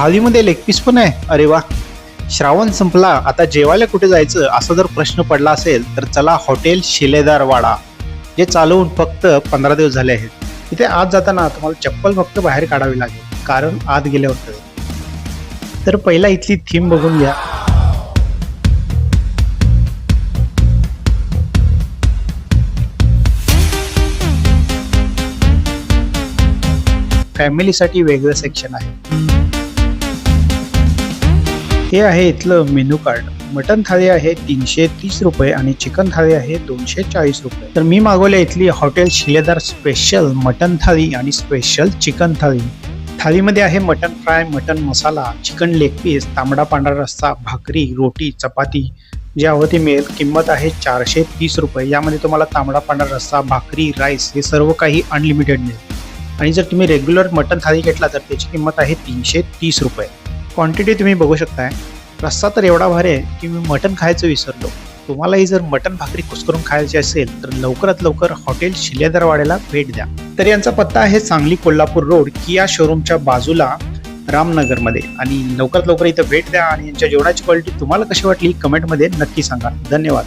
थाळीमध्ये leg piece पण आहे. अरे वा. श्रावण संपला आता जेवायला कुठे जायचं? असा जर प्रश्न पडला असेल तर चला हॉटेल शिलेदार वाडा जे चालवून फक्त पंधरा दिवस झाले आहेत. तिथे आत जाताना तुम्हाला चप्पल फक्त बाहेर काढावी लागेल कारण आत गेले होते. तर पहिला इथली थीम बघून घ्या. फॅमिलीसाठी वेगळं सेक्शन आहे. हे आहे इथलं मेनू कार्ड. मटन थाळी आहे तीनशे तीस रुपये आणि चिकन थाळी आहे दोनशे चाळीस रुपये. तर मी मागवल्या इथली हॉटेल शिलेदार स्पेशल मटन थाळी आणि स्पेशल चिकन थाळी. थाळीमध्ये आहे mutton fry mutton masala chicken leg piece तांबडा पांढरा रस्सा भाकरी रोटी चपाती. जे हवं ते मिळेल किंमत आहे चारशे तीस रुपये. यामध्ये तुम्हाला तांबडा पांढरा रस्सा भाकरी राईस हे सर्व काही अनलिमिटेड मिळेल. आणि जर तुम्ही रेग्युलर मटन थाळी घेतला तर त्याची किंमत आहे तीनशे तीस रुपये. क्वांटिटी तुम्ही बघू शकताय. रस्सा तर एवढा भारी आहे की मी मटन खायचं विसरलो. तुम्हालाही जर मटण भाकरी कुस्करून खायची असेल तर लवकरात लवकर हॉटेल शिलेदारवाड्याला भेट द्या. तर यांचा पत्ता आहे सांगली कोल्हापूर रोड किया शोरूमच्या बाजूला रामनगरमध्ये. आणि लवकरात लवकर इथं भेट द्या आणि यांच्या जेवणाची क्वालिटी तुम्हाला कशी वाटली कमेंटमध्ये नक्की सांगा. धन्यवाद.